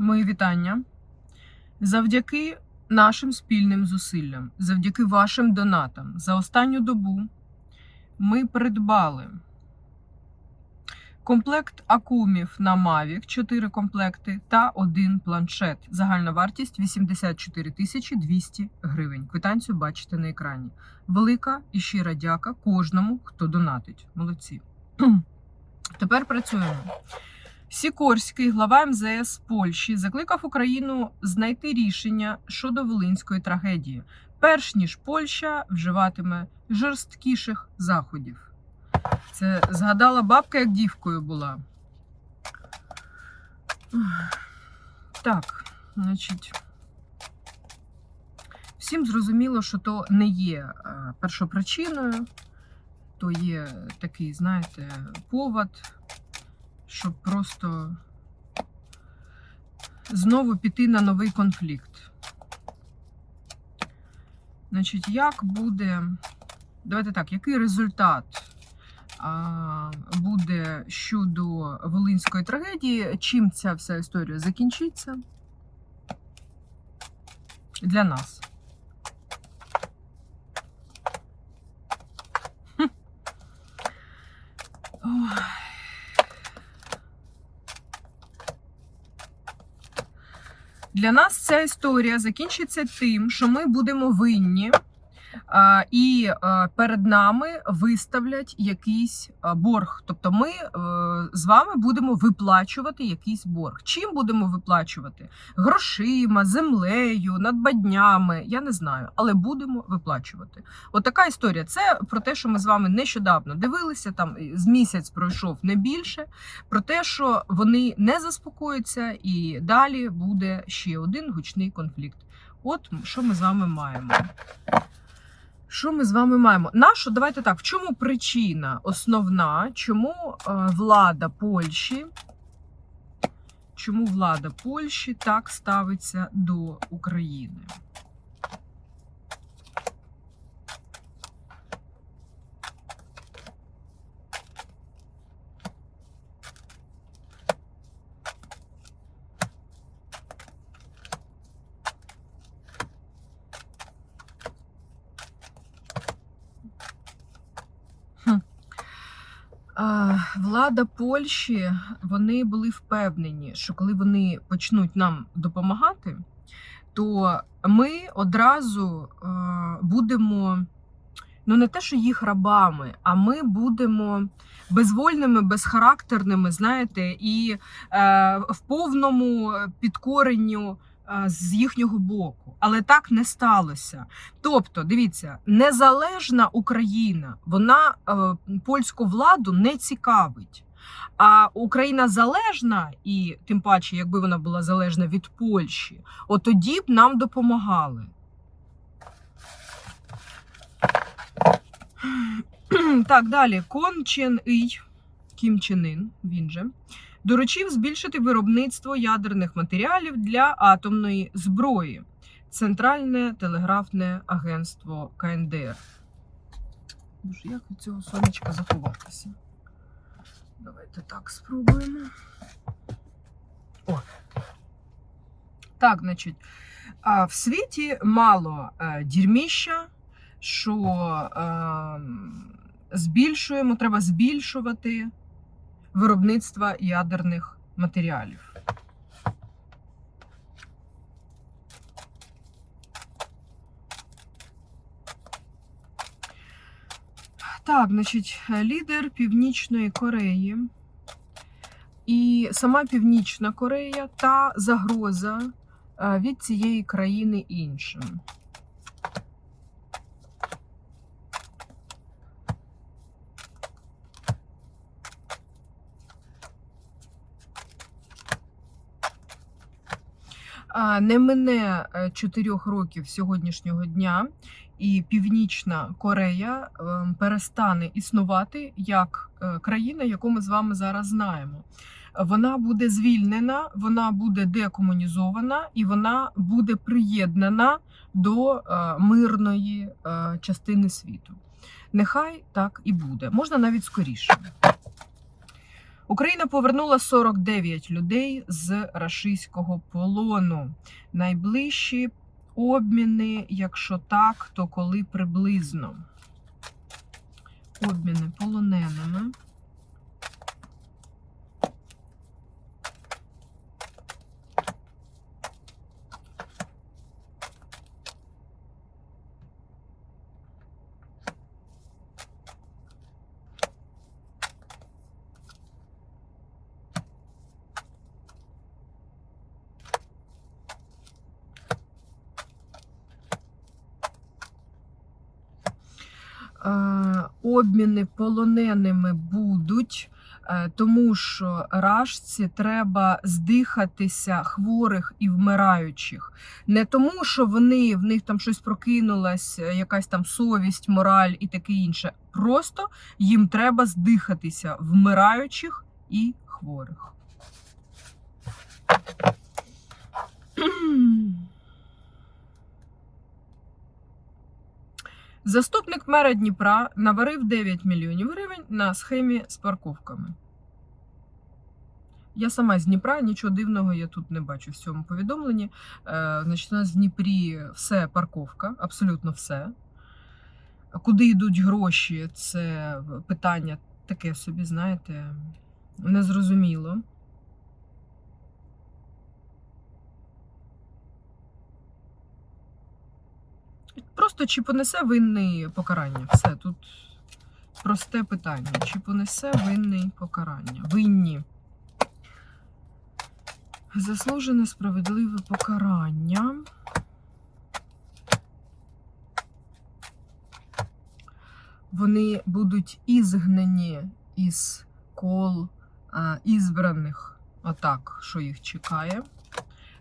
Мої вітання. Завдяки нашим спільним зусиллям, завдяки вашим донатам, за останню добу ми придбали комплект акумів на Mavic, 4 комплекти та один планшет. Загальна вартість 84 тисячі 200 гривень. Квитанцію бачите на екрані. Велика і щира дяка кожному, хто донатить. Молодці. Тепер працюємо. Сікорський, глава МЗС Польщі, закликав Україну знайти рішення щодо волинської трагедії, перш ніж Польща вживатиме жорсткіших заходів. Це згадала бабка, як дівкою була. Так, значить. Всім зрозуміло, що то не є е, першопричиною, то є такий, знаєте, повод щоб просто знову піти на новий конфлікт. Значить, як буде. Давайте так, який результат буде щодо Волинської трагедії? Чим ця вся історія закінчиться для нас? Для нас ця історія закінчиться тим, що ми будемо винні, і перед нами виставлять якийсь борг. Тобто ми е, з вами будемо виплачувати якийсь борг. Чим будемо виплачувати? Грошима, землею, надбаднями, я не знаю, але будемо виплачувати. От така історія. Це про те, що ми з вами нещодавно дивилися, там з місяць пройшов не більше. Про те, що вони не заспокояться, і далі буде ще один гучний конфлікт. От що ми з вами маємо. Що ми з вами маємо? Нашу, Давайте так. В чому причина основна, чому е, влада Польщі, чому влада Польщі так ставиться до України? Влада Польщі вони були впевнені, що коли вони почнуть нам допомагати, то ми одразу е, будемо ну не те, що їх рабами, а ми будемо безвольними, безхарактерними, знаєте, і е, в повному підкоренню з їхнього боку. Але так не сталося. Тобто, дивіться, незалежна Україна, вона е, польську владу не цікавить. А Україна залежна, і тим паче, якби вона була залежна від Польщі, от тоді б нам допомагали. Так, далі. Кон Чен Ій, Кім Чен Ін, він же, доручив збільшити виробництво ядерних матеріалів для атомної зброї. Центральне телеграфне агентство КНДР. Боже, як від цього сонечка заховатися? Давайте так спробуємо. О. Так, значить, в світі мало е, дірміща, що е, збільшуємо, треба збільшувати виробництво ядерних матеріалів. Так, значить, лідер Північної Кореї і сама Північна Корея та загроза е, від цієї країни іншим. Не мине е, чотирьох років сьогоднішнього дня, і Північна Корея е, перестане існувати як е, країна, яку ми з вами зараз знаємо. Вона буде звільнена, вона буде декомунізована і вона буде приєднана до е, мирної частини світу. Нехай так і буде, можна навіть скоріше. Україна повернула 49 людей з рашистського полону. Найближчі обміни, якщо так, то коли приблизно? Обміни полоненими. Е, обміни полоненими будуть, е, тому що рашці треба здихатися хворих і вмираючих. Не тому, що вони в них там щось прокинулось, е, якась там совість, мораль і таке інше. Просто їм треба здихатися вмираючих і хворих. Заступник мера Дніпра наварив 9 мільйонів гривень на схемі з парковками. Я сама з Дніпра, нічого дивного я тут не бачу в цьому повідомленні. Е, значить, у нас в Дніпрі все парковка, абсолютно все. Куди йдуть гроші, це питання таке собі, знаєте, незрозуміло. Просто чи понесе винний покарання? Все тут просте питання. Чи понесе винний покарання? Винні. Заслужене справедливе покарання. Вони будуть ізгнані із кол а, ізбраних. Отак, що їх чекає.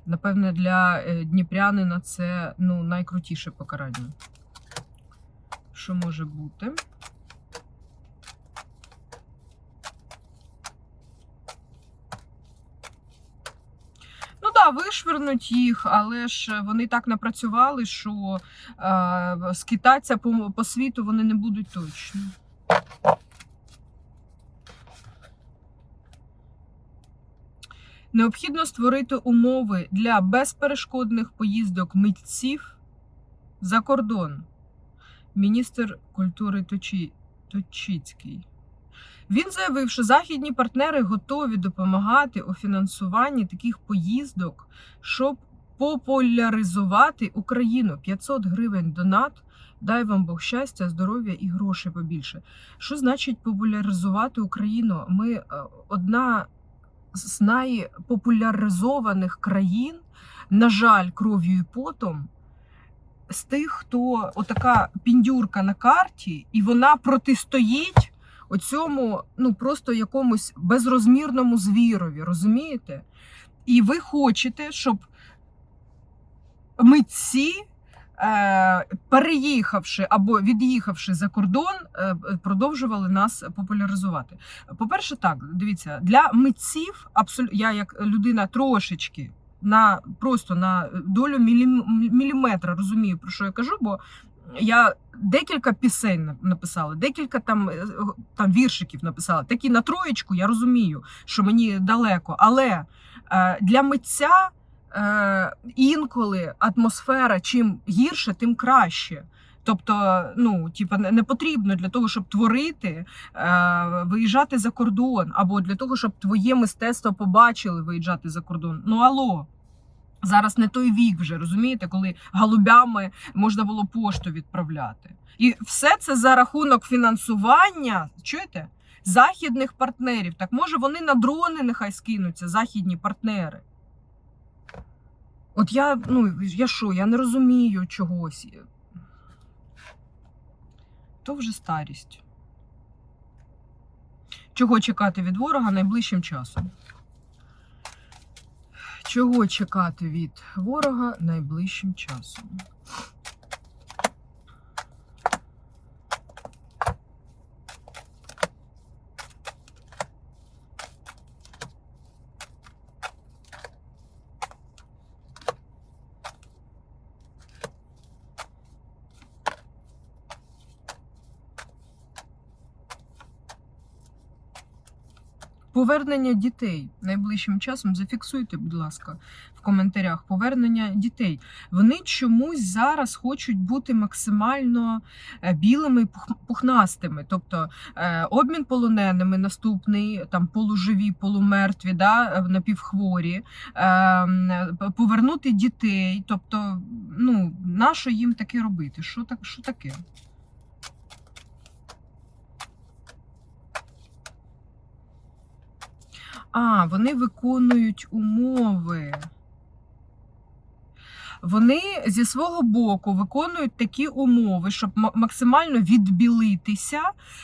Напевне, для е, дніпрянина це ну, найкрутіше покарання. Що може бути? Ну так, вишвернуть їх, але ж вони так напрацювали, що е, скитатися по, по світу вони не будуть точно. Необхідно створити умови для безперешкодних поїздок митців за кордон. Міністр культури Точі... Точицький. Він заявив, що західні партнери готові допомагати у фінансуванні таких поїздок, щоб популяризувати Україну. 500 гривень донат. Дай вам Бог щастя, здоров'я і грошей побільше. Що значить популяризувати Україну? Ми е, одна з найпопуляризованих країн, на жаль, кров'ю і потом, з тих, хто отака піндюрка на карті, і вона протистоїть оцьому, ну просто якомусь безрозмірному звірові, розумієте? І ви хочете, щоб митці. Переїхавши або від'їхавши за кордон, е, продовжували нас популяризувати. По-перше, так, дивіться, для митців, абсолютно, я як людина трошечки на просто на долю міліметра розумію, про що я кажу, бо я декілька пісень написала, декілька там, е, там віршиків написала. Такі на троєчку я розумію, що мені далеко. Але е, для митця е, інколи атмосфера чим гірше, тим краще. Тобто, ну, типа, не потрібно для того, щоб творити, е, виїжджати за кордон, або для того, щоб твоє мистецтво побачили виїжджати за кордон. Ну алло. Зараз не той вік вже, розумієте, коли голубями можна було пошту відправляти. І все це за рахунок фінансування, чуєте? Західних партнерів. Так може вони на дрони нехай скинуться, західні партнери. От я, ну, я що, я не розумію чогось. То вже старість. Чого чекати від ворога найближчим часом? Чого чекати від ворога найближчим часом? Повернення дітей найближчим часом зафіксуйте, будь ласка, в коментарях. Повернення дітей. Вони чомусь зараз хочуть бути максимально е, білими пухнастими. Тобто е, обмін полоненими наступний, там полуживі, полумертві, да, е, напівхворі, е, м, п- повернути дітей. Тобто, ну, нащо їм таке робити? Що, так, що таке? А, вони виконують умови. Вони зі свого боку виконують такі умови, щоб максимально відбілитися,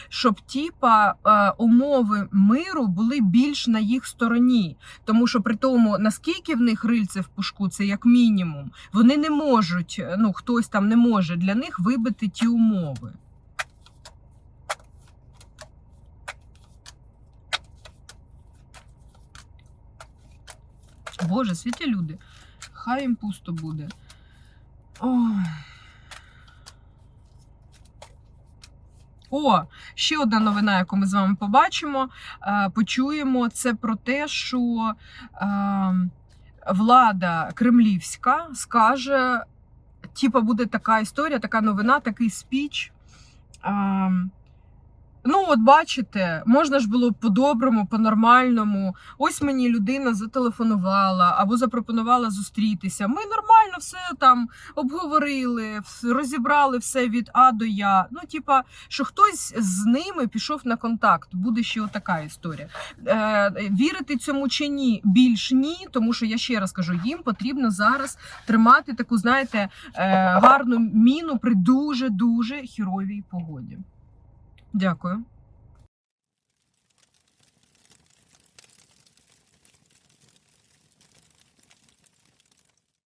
щоб типа е, умови миру були більш на їх стороні. Тому що при тому, наскільки в них рильце в пушку, це як мінімум, вони не можуть, е, ну хтось там не може для них вибити ті умови. Боже, святі люди, хай їм пусто буде. Ой. О, ще одна новина, яку ми з вами побачимо, е, почуємо. Це про те, що е, влада кремлівська скаже, типа буде така історія, така новина, такий спіч. Ну, от бачите, можна ж було по-доброму, по-нормальному. Ось мені людина зателефонувала або запропонувала зустрітися. Ми нормально все там обговорили, розібрали все від А до Я. Ну, типа, що хтось з ними пішов на контакт. Буде ще отака історія. Е, вірити цьому чи ні? Більш ні, тому що я ще раз кажу, їм потрібно зараз тримати таку, знаєте, е, гарну міну при дуже дуже хіровій погоді. Дякую.